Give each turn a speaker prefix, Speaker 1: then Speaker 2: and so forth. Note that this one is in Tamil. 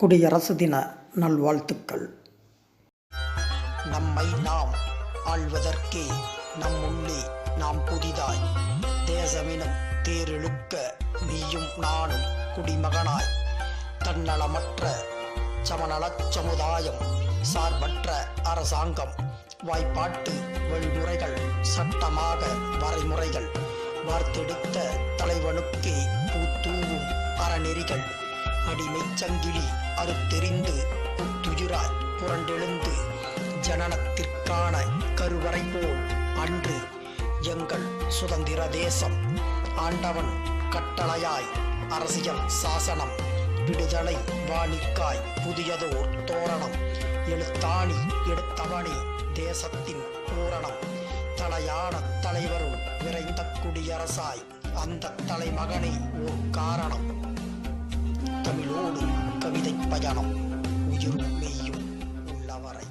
Speaker 1: குடியரசு தின நல்வாழ்த்துக்கள்.
Speaker 2: நம்மை நாம் ஆள்வதற்கே உள்ளே நாம் புதிதாய் தேசமெனும் தேரெழுக்க நீயும் நானும் குடிமகனாய் தன்னலமற்ற சமநலச் சமுதாயம் சார்பற்ற அரசாங்கம் வாய்ப்பாட்டு வழிமுறைகள் சட்டமாக வரைமுறைகள் வார்த்தெடுத்த தலைவனுக்கே பூத்தூவும் அறநெறிகள் அடிமைச் சங்கிலி அறுத்தெறிந்து துயிராய் புரண்டெழுந்து ஜனனத்திற்கான கருவறை போல் அன்று எங்கள் சுதந்திர தேசம் ஆண்டவன் கட்டளையாய் அரசியல் சாசனம் விடுதலை வாணிக்காய் புதியதோர் தோரணம் எழுத்தாணி எடுத்தவனே தேசத்தின் பூரணம். தலையான தலைவரும் விரைந்த குடியரசாய் அந்த தலைமகனே ஓர் காரணம். பஜானம் உயிர் மெய்யும் உள்ளவரை